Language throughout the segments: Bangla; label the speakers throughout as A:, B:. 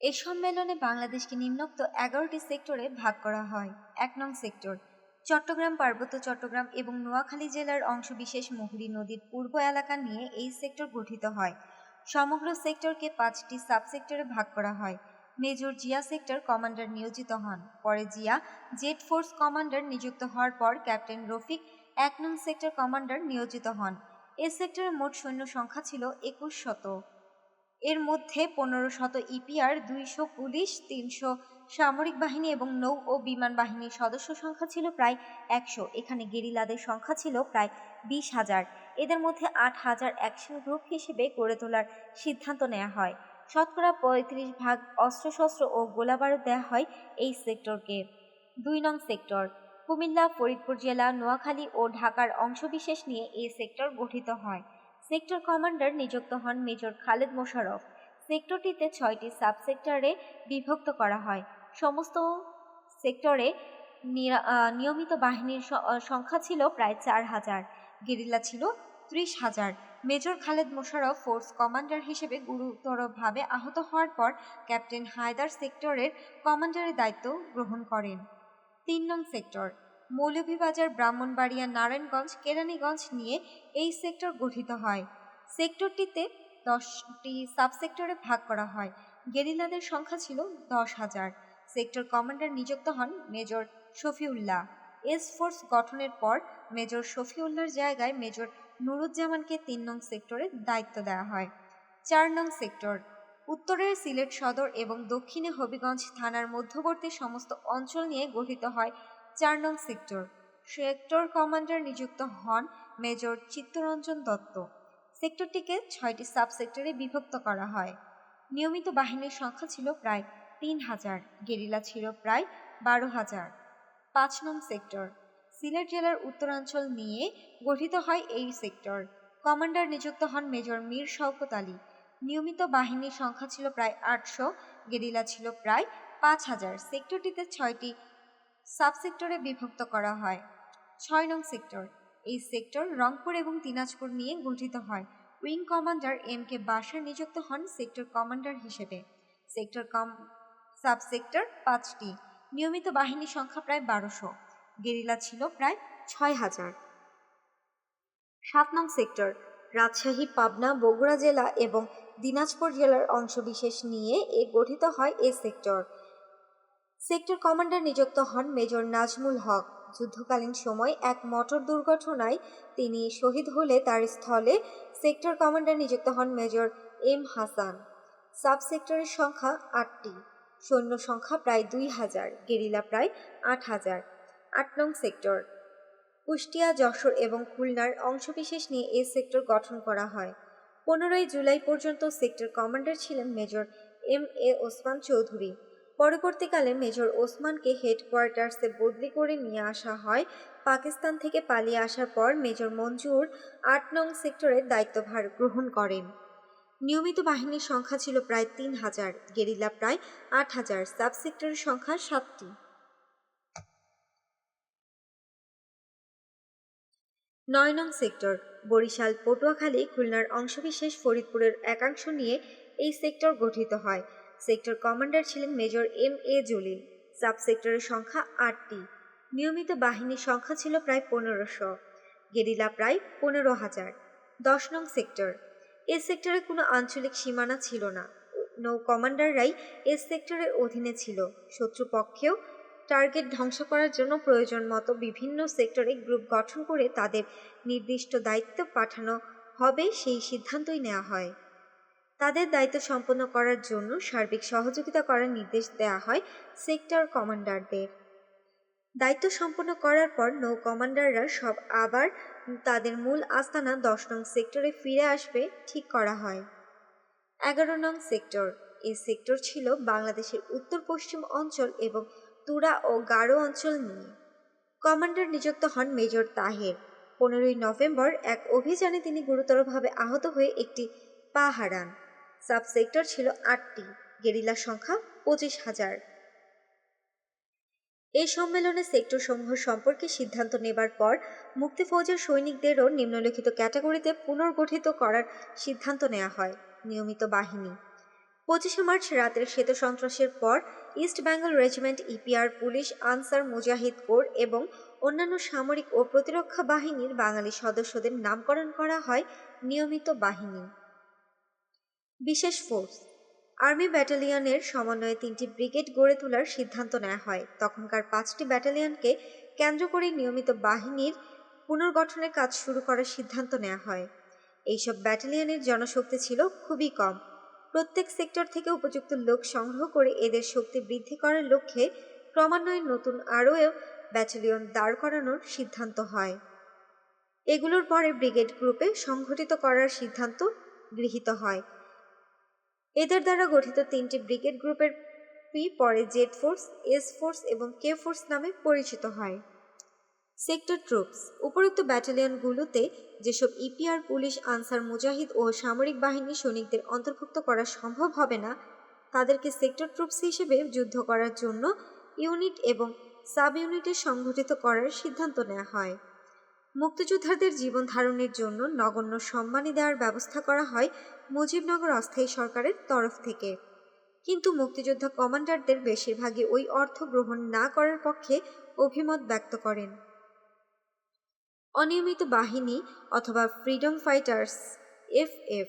A: এ সম্মেলনে বাংলাদেশকে নিম্নোক্ত এগারোটি সেক্টরে ভাগ করা হয়। এক নং সেক্টর, চট্টগ্রাম পার্বত্য চট্টগ্রাম এবং নোয়াখালী জেলার অংশবিশেষ মুহুরী নদীর পূর্ব এলাকা নিয়ে এই সেক্টর গঠিত হয়। সমগ্র সেক্টরকে পাঁচটি সাবসেক্টরে ভাগ করা হয়। মেজর জিয়া সেক্টর কমান্ডার নিয়োজিত হন। পরে জিয়া জেট ফোর্স কমান্ডার নিযুক্ত হওয়ার পর ক্যাপ্টেন রফিক এক নং সেক্টর কমান্ডার নিয়োজিত হন। এ সেক্টরের মোট সৈন্য সংখ্যা ছিল একুশ শত। এর মধ্যে পনেরো শত ইপিআর, দুইশো পুলিশ, তিনশো সামরিক বাহিনী এবং নৌ ও বিমান বাহিনীর সদস্য সংখ্যা ছিল প্রায় একশো। এখানে গেরিলাদের সংখ্যা ছিল প্রায় বিশ হাজার। এদের মধ্যে আট হাজার অ্যাকশন গ্রুপ হিসেবে গড়ে তোলার সিদ্ধান্ত নেওয়া হয়। শতকরা পঁয়ত্রিশ ভাগ অস্ত্রশস্ত্র ও গোলাবারুদ দেওয়া হয় এই সেক্টরকে। দুই নং সেক্টর, কুমিল্লা, ফরিদপুর জেলা, নোয়াখালী ও ঢাকার অংশবিশেষ নিয়ে এই সেক্টর গঠিত হয়। সেক্টর কমান্ডার নিযুক্ত হন মেজর খালেদ মোশারফ সেক্টরটিতে ছয়টি সাবসেক্টরে বিভক্ত করা হয়। সমস্ত সেক্টরে নিয়মিত বাহিনীর সংখ্যা ছিল প্রায় চার হাজার। গেরিলা ছিল ত্রিশ হাজার। Major Khaled Mosharraf force commander হিসেবে গুরুতরভাবে আহত হওয়ার পর ক্যাপ্টেন হায়দার সেক্টরের কমান্ডারের দায়িত্ব গ্রহণ করেন। তিন নং সেক্টর মৌলভীবাজার, ব্রাহ্মণবাড়িয়া, নারায়ণগঞ্জ, কেরানীগঞ্জ নিয়ে এই সেক্টর গঠিত হয়। সেক্টরটিতে দশটি সাবসেক্টরে ভাগ করা হয়। গেরিলাদের সংখ্যা ছিল দশ হাজার। সেক্টর কমান্ডার নিযুক্ত হন মেজর শফিউল্লাহ। এস ফোর্স গঠনের পর মেজর শফিউল্লাহর জায়গায় মেজর নুরুজ্জামানকে তিন নং সেক্টরে দায়িত্ব দেওয়া হয়। চার নং সেক্টর। উত্তরের সিলেট সদর এবং দক্ষিণে হবিগঞ্জ থানার মধ্যবর্তী সমস্ত অঞ্চল নিয়ে গঠিত হয় চার নং সেক্টর। সেক্টর কমান্ডার নিযুক্ত হন মেজর চিত্তরঞ্জন দত্ত। সেক্টরটিকে ছয়টি সাবসেক্টরে বিভক্ত করা হয়। নিয়মিত বাহিনীর সংখ্যা ছিল প্রায় তিন হাজার, গেরিলা ছিল প্রায় বারো হাজার। পাঁচ নং সেক্টর। সিলেট জেলার উত্তরাঞ্চল নিয়ে গঠিত হয় এই সেক্টর। কমান্ডার নিযুক্ত হন মেজর মীর শওকত আলী। নিয়মিত বাহিনীর সংখ্যা ছিল প্রায় আটশো, গেরিলা ছিল প্রায় পাঁচ হাজার। সেক্টরটিতে ছয়টি সাবসেক্টরে বিভক্ত করা হয়। ছয় নং সেক্টর। এই সেক্টর রংপুর এবং দিনাজপুর নিয়ে গঠিত হয়। Wing commander M K Bashar নিযুক্ত হন সেক্টর কমান্ডার হিসেবে। সেক্টর কম সাবসেক্টর পাঁচটি। নিয়মিত বাহিনীর সংখ্যা প্রায় বারোশো। গেরিলা ছিল প্রায় ছয় হাজার। সাত নং সেক্টর। রাজশাহী, পাবনা, বগুড়া জেলা এবং দিনাজপুর জেলার অংশবিশেষ নিয়ে এ গঠিত হয় এ সেক্টর। সেক্টর কমান্ডার নিযুক্ত হন মেজর নাজমুল হক। যুদ্ধকালীন সময় এক মোটর দুর্ঘটনায় তিনি শহীদ হলে তার স্থলে সেক্টর কমান্ডার নিযুক্ত হন মেজর এম হাসান। সাব সেক্টরের সংখ্যা আটটি। সৈন্য সংখ্যা প্রায় দুই হাজার, গেরিলা প্রায় আট হাজার। আট নং সেক্টর। কুষ্টিয়া, যশোর এবং খুলনার অংশবিশেষ নিয়ে এ সেক্টর গঠন করা হয়। পনেরোই জুলাই পর্যন্ত সেক্টর কমান্ডার ছিলেন major M A Osman Chowdhury. পরবর্তীকালে মেজর ওসমানকে হেডকোয়ার্টার্সে বদলি করে নিয়ে আসা হয়। পাকিস্তান থেকে পালিয়ে আসার পর মেজর মঞ্জুর আট নং সেক্টরের দায়িত্বভার গ্রহণ করেন। নিয়মিত বাহিনীর সংখ্যা ছিল প্রায় তিন হাজার, গেরিলা প্রায় আট হাজার সাব সেক্টরের সংখ্যা সাতটি। নয় নং সেক্টর, বরিশাল, পটুয়াখালী, খুলনার অংশবিশেষ ফরিদপুরের একাংশ নিয়ে এই সেক্টর গঠিত হয়। সেক্টর কমান্ডার ছিলেন major M A Jalil. Sub সেক্টরের সংখ্যা আটটি। নিয়মিত বাহিনীর সংখ্যা ছিল প্রায় পনেরোশো। গেরিলা প্রায় পনেরো হাজার। দশ নং সেক্টর। এ সেক্টরে কোনো আঞ্চলিক সীমানা ছিল না। নৌ কমান্ডাররাই এ সেক্টরের অধীনে ছিল। শত্রুপক্ষেও টার্গেট ধ্বংস করার জন্য প্রয়োজন মতো বিভিন্ন সেক্টরে গ্রুপ গঠন করে তাদের নির্দিষ্ট দায়িত্ব পাঠানো হবে সেই সিদ্ধান্তই নেওয়া হয়। তাদের দায়িত্ব সম্পন্ন করার জন্য সার্বিক সহযোগিতা করার নির্দেশ দেওয়া হয় সেক্টর কমান্ডারদের। দায়িত্ব সম্পন্ন করার পর নৌ কমান্ডাররা সব আবার তাদের মূল আস্তানা দশ নং সেক্টরে ফিরে আসবে ঠিক করা হয়। এগারো নং সেক্টর। এই সেক্টর ছিল বাংলাদেশের উত্তর পশ্চিম অঞ্চল এবং তুরা ও গারো অঞ্চল নিয়ে। কমান্ডার নিযুক্ত হন মেজর তাহের। পনেরোই নভেম্বর এক অভিযানে তিনি গুরুতরভাবে আহত হয়ে একটি পা হারান সাব সেক্টর ছিল আটটি গেরিলা সংখ্যা পঁচিশ হাজার। এই সম্মেলনে সেক্টর সমূহ সম্পর্কে সিদ্ধান্ত নেবার পর মুক্তিফৌজের সৈনিকদেরও নিম্নলিখিত ক্যাটাগরিতে পুনর্গঠিত করার সিদ্ধান্ত নেওয়া হয়, নিয়মিত বাহিনী। পঁচিশে মার্চ রাতের শ্বেত সন্ত্রাসের পর East Bengal Regiment EPR police, Ansar Mujahid corps এবং অন্যান্য সামরিক ও প্রতিরক্ষা বাহিনীর বাঙালি সদস্যদের নামকরণ করা হয় নিয়মিত বাহিনী। বিশেষ ফোর্স। আর্মি ব্যাটালিয়নের সমন্বয়ে তিনটি ব্রিগেড গড়ে তোলার সিদ্ধান্ত নেওয়া হয়। তখনকার পাঁচটি ব্যাটালিয়নকে কেন্দ্র করে নিয়মিত বাহিনীর পুনর্গঠনের কাজ শুরু করার সিদ্ধান্ত নেওয়া হয়। এইসব ব্যাটালিয়নের জনশক্তি ছিল খুবই কম। প্রত্যেক সেক্টর থেকে উপযুক্ত লোক সংগ্রহ করে এদের শক্তি বৃদ্ধি করার লক্ষ্যে ক্রমান্বয়ে নতুন আরও ব্যাটালিয়ন দাঁড় করানোর সিদ্ধান্ত হয়। এগুলোর পরে ব্রিগেড গ্রুপে সংঘটিত করার সিদ্ধান্ত গৃহীত হয়। এদের দ্বারা গঠিত তিনটি ব্রিগেড গ্রুপের পি পরে জেড ফোর্স, এস ফোর্স এবং কে ফোর্স নামে পরিচিত হয়। সেক্টর ট্রুপস, উপরোক্ত ব্যাটালিয়নগুলোতে যেসব ইপিআর, পুলিশ, আনসার, মুজাহিদ ও সামরিক বাহিনীর সৈনিকদের অন্তর্ভুক্ত করা সম্ভব হবে না, তাদেরকে সেক্টর ট্রুপস হিসেবে যুদ্ধ করার জন্য ইউনিট এবং সাব ইউনিটে সংগঠিত করার সিদ্ধান্ত নেওয়া হয়। মুক্তিযোদ্ধাদের জীবন ধারণের জন্য নগণ্য সম্মানী দেওয়ার ব্যবস্থা করা হয় মুজিবনগর অস্থায়ী সরকারের তরফ থেকে। কিন্তু মুক্তিযোদ্ধা কমান্ডারদের বেশিরভাগই ওই অর্থ গ্রহণ না করার পক্ষে অভিমত ব্যক্ত করেন। অনিয়মিত বাহিনী অথবা freedom fighters F F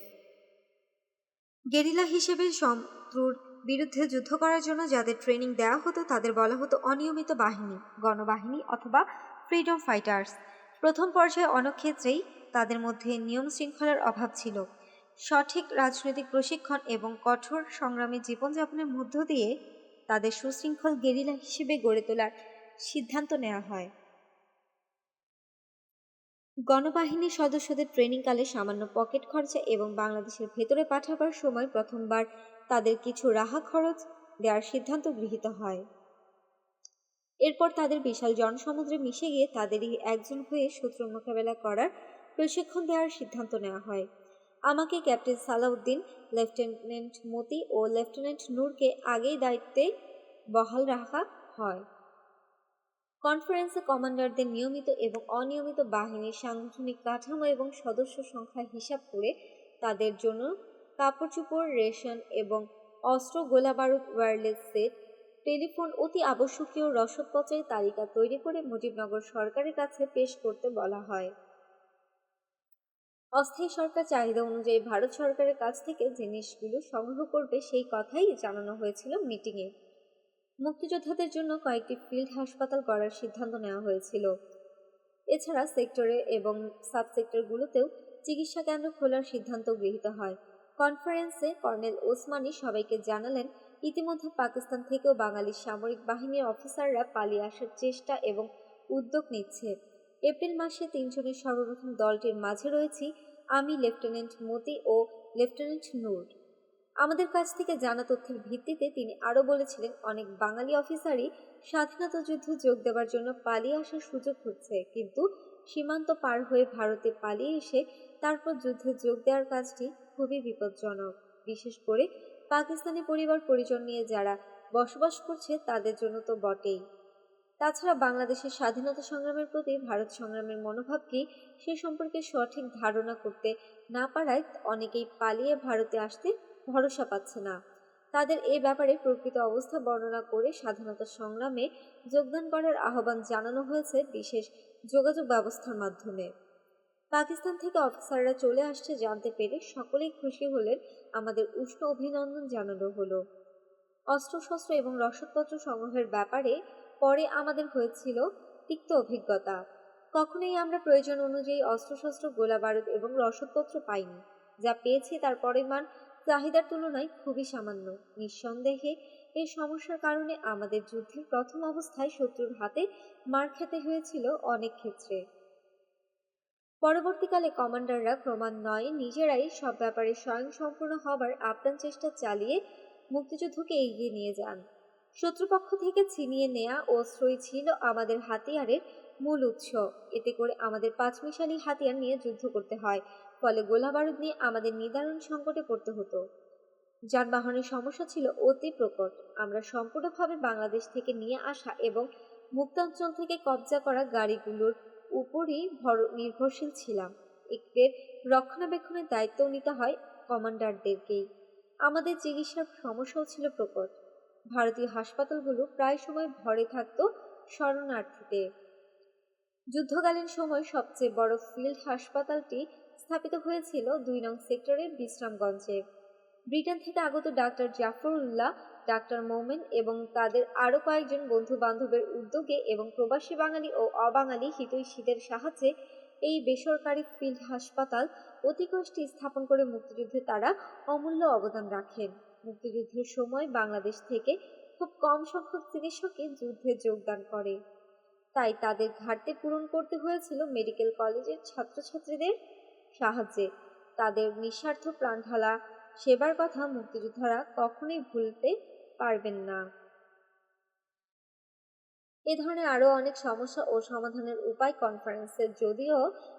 A: guerrilla হিসেবে শত্রুর বিরুদ্ধে যুদ্ধ করার জন্য যাদের ট্রেনিং দেওয়া হতো তাদের বলা হতো অনিয়মিত বাহিনী, গণবাহিনী অথবা ফ্রিডম ফাইটার্স। প্রথম পর্যায়ে অনেক ক্ষেত্রেই তাদের মধ্যে নিয়ম শৃঙ্খলার অভাব ছিল। সঠিক রাজনৈতিক প্রশিক্ষণ এবং কঠোর সংগ্রামী জীবনযাপনের মধ্য দিয়ে তাদের সুশৃঙ্খল গেরিলা হিসেবে গড়ে তোলার সিদ্ধান্ত নেওয়া হয়। গণবাহিনীর সদস্যদের ট্রেনিংকালে সামান্য পকেট খরচা এবং বাংলাদেশের ভেতরে পাঠাবার সময় প্রথমবার তাদের কিছু রাহা খরচ দেওয়ার সিদ্ধান্ত গৃহীত হয়। এরপর তাদের বিশাল জনসমুদ্রে মিশে গিয়ে তাদেরই একজন হয়ে শত্রু মোকাবেলা করার প্রশিক্ষণ দেওয়ার সিদ্ধান্ত নেওয়া হয়। আমাকে ক্যাপ্টেন সালাউদ্দিন, লেফটেন্যান্ট মতি ও লেফটেন্যান্ট নূরকে আগেই দায়িত্বে বহাল রাখা হয়। কনফারেন্সে কমান্ডারদের নিয়মিত এবং অনিয়মিত বাহিনীর সাংগঠনিক কাঠামো এবং সদস্য সংখ্যা হিসাব করে তাদের জন্য কাপড় চোপড় রেশন এবং অস্ত্র গোলাবারুদ ওয়্যারলেস সেট টেলিফোন অতি আবশ্যকীয় রসদ রসদপত্রের তালিকা তৈরি করে মুজিবনগর সরকারের কাছে পেশ করতে বলা হয়। অস্থায়ী সরকার চাহিদা অনুযায়ী ভারত সরকারের কাছ থেকে জিনিসগুলো সংগ্রহ করবে সেই কথাই জানানো হয়েছিল মিটিংয়ে। মুক্তিযোদ্ধাদের জন্য কয়েকটি ফিল্ড হাসপাতাল করার সিদ্ধান্ত নেওয়া হয়েছিল। এছাড়া সেক্টরে এবং সাব সেক্টরগুলোতেও চিকিৎসা কেন্দ্র খোলার সিদ্ধান্ত গৃহীত হয়। কনফারেন্সে কর্নেল ওসমানী সবাইকে জানালেন ইতিমধ্যে পাকিস্তান থেকেও বাঙালি সামরিক বাহিনীর অফিসাররা পালিয়ে আসার চেষ্টা এবং উদ্যোগ নিচ্ছে। এপ্রিল মাসে তিনজনের সর্বপ্রথম দলটির মাঝে রয়েছি আমি লেফটেন্যান্ট মতি ও লেফটেন্যান্ট নূর। আমাদের কাছ থেকে জানা তথ্যের ভিত্তিতে তিনি আরও বলেছিলেন, অনেক বাঙালি অফিসারই স্বাধীনতা যুদ্ধে যোগ দেওয়ার জন্য পালিয়ে আসার সুযোগ হচ্ছে কিন্তু সীমান্ত পার হয়ে ভারতে পালিয়ে এসে তারপর যুদ্ধে যোগ দেওয়ার কাজটি খুবই বিপজ্জনক। বিশেষ করে পাকিস্তানি পরিবার পরিজন নিয়ে যারা বসবাস করছে, তাদের জন্য তো বটেই। তাছাড়া বাংলাদেশের স্বাধীনতা সংগ্রামের প্রতি ভারত সংগ্রামের মনোভাব কি সে সম্পর্কে সঠিক ধারণা করতে না পারায় অনেকেই পালিয়ে ভারতে আসতে ভরসা পাচ্ছে না। তাদের এ ব্যাপারে প্রকৃত অবস্থা বর্ণনা করে স্বাধীনতা সংগ্রামে যোগদান করার আহ্বান জানানো হয়েছে বিশেষ যোগাযোগ ব্যবস্থার মাধ্যমে। পাকিস্তান থেকে অফিসাররা চলে আসছে জানতে পেরে সকলেই খুশি হলেন। আমাদের উষ্ণ অভিনন্দন জানানো হলো। অস্ত্রশস্ত্র এবং রসদপত্র সংগ্রহের ব্যাপারে পরে আমাদের হয়েছিল তিক্ত অভিজ্ঞতা। কখনোই আমরা প্রয়োজন অনুযায়ী অস্ত্রশস্ত্র গোলা বারুদ এবং রসদপত্র পাইনি। যা পেয়েছি তার পরিমাণ চাহিদার তুলনায় খুবই সামান্য। নিঃসন্দেহে এই সমস্যার কারণে আমাদের যুদ্ধের প্রথম অবস্থায় শত্রুর হাতে মার খেতে হয়েছিল অনেক ক্ষেত্রে। পরবর্তীকালে কমান্ডাররা ক্রমান্বয়ে নিজেরাই সব ব্যাপারে স্বয়ংসম্পূর্ণ হবার আপ্রাণ চেষ্টা চালিয়ে মুক্তিযুদ্ধকে এগিয়ে নিয়ে যান। শত্রুপক্ষ থেকে ছিনিয়ে নেয়া অস্ত্রই ছিল আমাদের হাতিয়ারের মূল উৎস। এতে করে আমাদের পাঁচমিশালি হাতিয়ার নিয়ে যুদ্ধ করতে হয়, ফলে গোলাবারুদ নিয়ে আমাদের নিদারুণ সংকটে পড়তে হতো। যানবাহনের সমস্যা ছিল অতি প্রকট। আমরা সম্পূর্ণভাবে বাংলাদেশ থেকে নিয়ে আসা এবং মুক্তাঞ্চল থেকে কবজা করা গাড়িগুলোর উপরই ভর, নির্ভরশীল ছিলাম। এদের রক্ষণাবেক্ষণের দায়িত্ব নিতে হয় কমান্ডারদেরকেই।
B: আমাদের চিকিৎসার সমস্যাও ছিল প্রকট। ভারতীয় হাসপাতালগুলো প্রায় সময় ভরে থাকতো শরণার্থীতে যুদ্ধকালীন সময় সবচেয়ে বড় ফিল্ড হাসপাতালটি স্থাপিত হয়েছিল দুই নং সেক্টরের বিশ্রামগঞ্জে। ব্রিটেন থেকে আগত ডাক্তার জাফরুল্লাহ ডাক্তার মোমেন এবং তাদের আরও কয়েকজন বন্ধু বান্ধবের উদ্যোগে এবং প্রবাসী বাঙালি ও অবাঙালি হিতৈষীদের সাহায্যে এই বেসরকারি ফিল্ড হাসপাতাল অতিকষ্টে স্থাপন করে মুক্তিযুদ্ধে তারা অমূল্য অবদান রাখেন। মুক্তিযুদ্ধের সময় বাংলাদেশ থেকে খুব কম সংখ্যক চিকিৎসকই যুদ্ধে যোগদান করে। তাই তাদের ঘাটতি পূরণ করতে হয়েছিল মেডিকেল কলেজের ছাত্রছাত্রীদের সাহায্যে। তাদের নিঃস্বার্থ প্রাণঢালা, সেবার কথা মুক্তিযোদ্ধারা কখনোই ভুলতে পারবেন না। এ ধরনের আরও অনেক সমস্যা ও সমাধানের উপায় কনফারেন্সে যদিও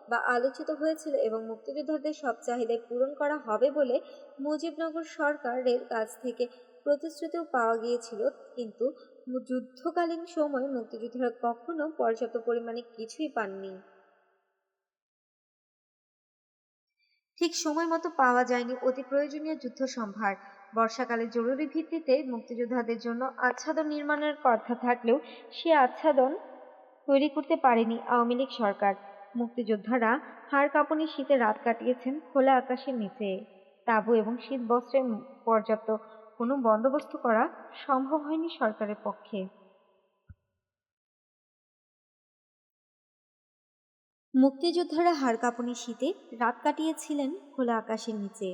B: বা আলোচিত হয়েছিল এবং মুক্তিযোদ্ধাদের সব চাহিদাই পূরণ করা হবে বলে মুজিবনগর সরকারের কাছ থেকে প্রতিশ্রুতিও পাওয়া গিয়েছিল। কিন্তু যুদ্ধকালীন সময় মুক্তিযোদ্ধারা কখনো পর্যাপ্ত পরিমাণে কিছুই পাননি।
A: ঠিক সময় মতো পাওয়া যায়নি অতি প্রয়োজনীয় যুদ্ধ সম্ভার। বর্ষাকালে জরুরি ভিত্তিতে মুক্তিযোদ্ধাদের জন্য আচ্ছাদন নির্মাণের কথা থাকলেও সে আচ্ছাদন তৈরি করতে পারেনি আওয়ামী লীগ সরকার। মুক্তিযোদ্ধারা হাড় কাঁপুনি শীতে রাত কাটিয়েছেন খোলা আকাশের নিচে। তাঁবু এবং শীত বস্ত্রের পর্যাপ্ত কোনো বন্দোবস্ত করা সম্ভব হয়নি সরকারের পক্ষে। মুক্তিযোদ্ধারা হাড় কাঁপুনি শীতে রাত কাটিয়েছিলেন খোলা আকাশের নিচে।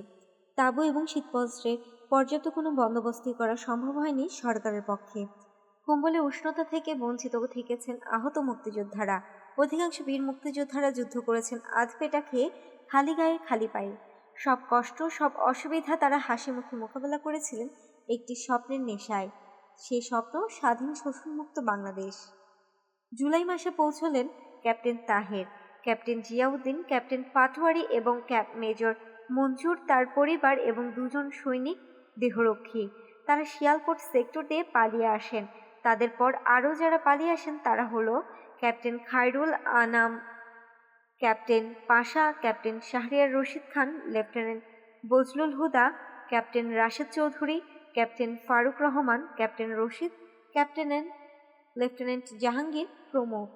A: তাঁবু এবং শীতবস্ত্রে পর্যাপ্ত কোনো বন্দোবস্ত করা সম্ভব হয়নি সরকারের পক্ষে। কম্বলে উষ্ণতা থেকে বঞ্চিত থেকেছেন আহত মুক্তিযোদ্ধারা। অধিকাংশ বীর মুক্তিযোদ্ধারা যুদ্ধ করেছেন আধ পেটা খেয়ে, খালি গায়ে খালি পায়ে। সব কষ্ট, সব অসুবিধা তারা হাসি মুখে মোকাবেলা করেছিলেন একটি স্বপ্নের নেশায়। সেই স্বপ্ন স্বাধীন শোষণমুক্ত বাংলাদেশ। জুলাই মাসে পৌঁছলেন captain Taher, captain Ziauddin, captain Patwari এবং ক্যাপ মেজর মঞ্জুর তার পরিবার এবং দুজন সৈনিক দেহরক্ষী। তারা শিয়ালকোট সেক্টর দিয়ে পালিয়ে আসেন। তাদের পর আরও যারা পালিয়ে আসেন তারা হলো captain Khairul Anam, captain Pasha, captain Shahriar Rashid Khan, lieutenant Bazlul Huda, captain Rashed Chowdhury, captain Faruk Rahman, captain Rashid captain lieutenant Jahangir প্রমুখ।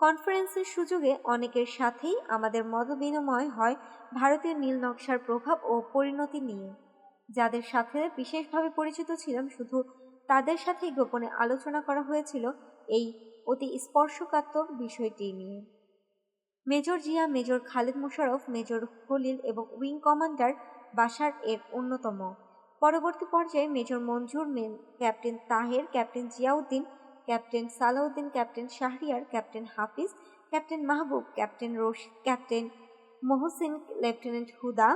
A: কনফারেন্সের সুযোগে অনেকের সাথেই আমাদের মত বিনিময় হয় ভারতীয় নীল নকশার প্রভাব ও পরিণতি নিয়ে। যাদের সাথে বিশেষভাবে পরিচিত ছিলাম, শুধু তাদের সাথেই গোপনে আলোচনা করা হয়েছিল এই অতি স্পর্শকাতর বিষয়টি নিয়ে। Major Zia, major Khaled Mosharraf major Khalil এবং উইং কমান্ডার বাসার এর অন্যতম। পরবর্তী পর্যায়ে major Manzur, main captain Taher, captain Ziauddin, captain Salahuddin, captain Shahriar, captain Hafiz, captain Mahbub, captain Rashid captain Mohsin, lieutenant Huda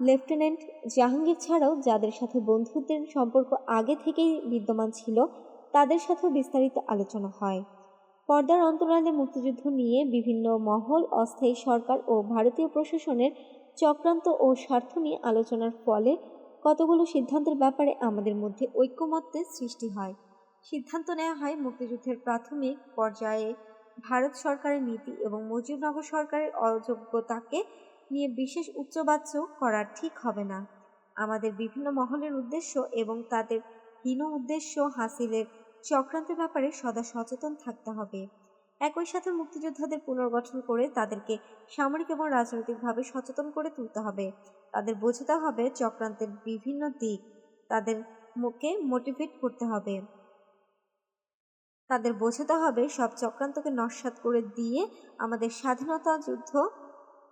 A: lieutenant Jahangir ছাড়াও যাদের সাথে বন্ধুত্বের সম্পর্ক আগে থেকেই বিদ্যমান ছিল, তাদের সাথেও বিস্তারিত আলোচনা হয়। পর্দার অন্তরালে মুক্তিযুদ্ধ নিয়ে বিভিন্ন মহল, অস্থায়ী সরকার ও ভারতীয় প্রশাসনের চক্রান্ত ও স্বার্থ নিয়ে আলোচনার ফলে কতগুলো সিদ্ধান্তের ব্যাপারে আমাদের মধ্যে ঐক্যমত্যের সৃষ্টি হয়। সিদ্ধান্ত নেওয়া হয় মুক্তিযুদ্ধের প্রাথমিক পর্যায়ে ভারত সরকারের নীতি এবং মুজিবনগর সরকারের অযোগ্যতাকে নিয়ে বিশেষ উচ্চবাচ্য করা ঠিক হবে না। আমাদের বিভিন্ন মহলের উদ্দেশ্য এবং তাদের হীন উদ্দেশ্য হাসিলের চক্রান্তের ব্যাপারে সদা সচেতন থাকতে হবে। একই সাথে মুক্তিযোদ্ধাদের পুনর্গঠন করে তাদেরকে সামরিক এবং রাজনৈতিকভাবে সচেতন করে তুলতে হবে। তাদের বোঝাতে হবে চক্রান্তের বিভিন্ন দিক। তাদের মুখে মোটিভেট করতে হবে। তাদের বোঝাতে হবে সব চক্রান্তকে নস্বাত করে দিয়ে আমাদের স্বাধীনতা যুদ্ধ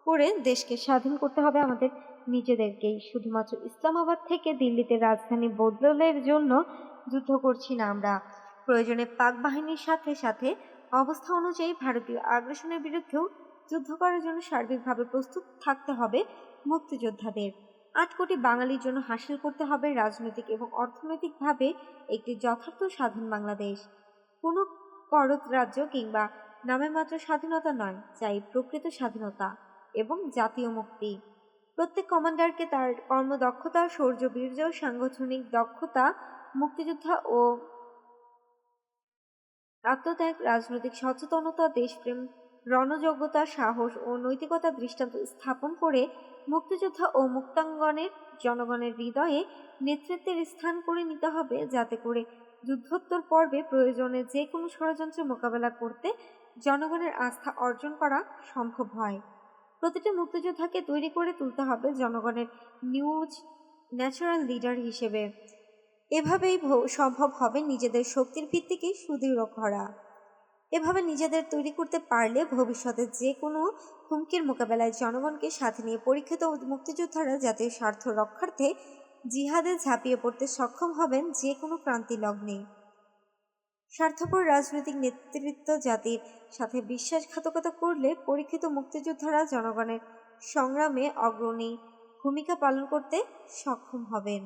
A: করে দেশকে স্বাধীন করতে হবে আমাদের নিজেদেরকেই। শুধুমাত্র ইসলামাবাদ থেকে দিল্লিতে রাজধানী বদলের জন্য যুদ্ধ করছি না আমরা। প্রয়োজনে পাক বাহিনীর সাথে সাথে অবস্থা অনুযায়ী ভারতীয় আগ্রাসনের বিরুদ্ধেও যুদ্ধ করার জন্য সার্বিকভাবে প্রস্তুত থাকতে হবে মুক্তিযোদ্ধাদের। আট কোটি বাঙালির জন্য হাসিল করতে হবে রাজনৈতিক এবং অর্থনৈতিকভাবে একটি যথার্থ স্বাধীন বাংলাদেশ। কোনো করত রাজ্য কিংবা নামে মাত্র স্বাধীনতা নয় চাই প্রকৃত স্বাধীনতা। এবং জাতীয় মুক্তি। প্রত্যেক কমান্ডারকে তার কর্মদক্ষতা শৌর্য বীর্য সাংগঠনিক দক্ষতা, মুক্তিযোদ্ধা ও আত্মত্যাগ, রাজনৈতিক সচেতনতা, দেশপ্রেম,
B: রণযোগ্যতা, সাহস ও নৈতিকতা দৃষ্টান্ত স্থাপন করে মুক্তিযোদ্ধা ও মুক্তাঙ্গনের জনগণের হৃদয়ে নেতৃত্বের স্থান করে নিতে হবে যাতে করে যুদ্ধোত্তর পর্বে প্রয়োজনে যে কোনো ষড়যন্ত্রের মোকাবেলা করতে জনগণের আস্থা অর্জন করা সম্ভব হয়। প্রতিটি মুক্তিযোদ্ধাকে তৈরি করে তুলতে হবে জনগণের নিউজ ন্যাচারাল লিডার হিসেবে। এভাবেই সম্ভব হবে নিজেদের শক্তির ভিত্তিকে সুদৃঢ় করা। এভাবে নিজেদের তৈরি করতে পারলে ভবিষ্যতে যে কোনো হুমকির মোকাবেলায় জনগণকে সাথে নিয়ে পরীক্ষিত মুক্তিযোদ্ধারা জাতীয় স্বার্থ রক্ষার্থে জিহাদে ঝাঁপিয়ে পড়তে সক্ষম হবেন যে কোনো ক্রান্তি লগ্নে। স্বার্থপর রাজনৈতিক নেতৃত্ব জাতির সাথে বিশ্বাসঘাতকতা করলে পরীক্ষিত মুক্তিযোদ্ধারা জনগণের সংগ্রামে অগ্রণী ভূমিকা পালন করতে সক্ষম হবেন।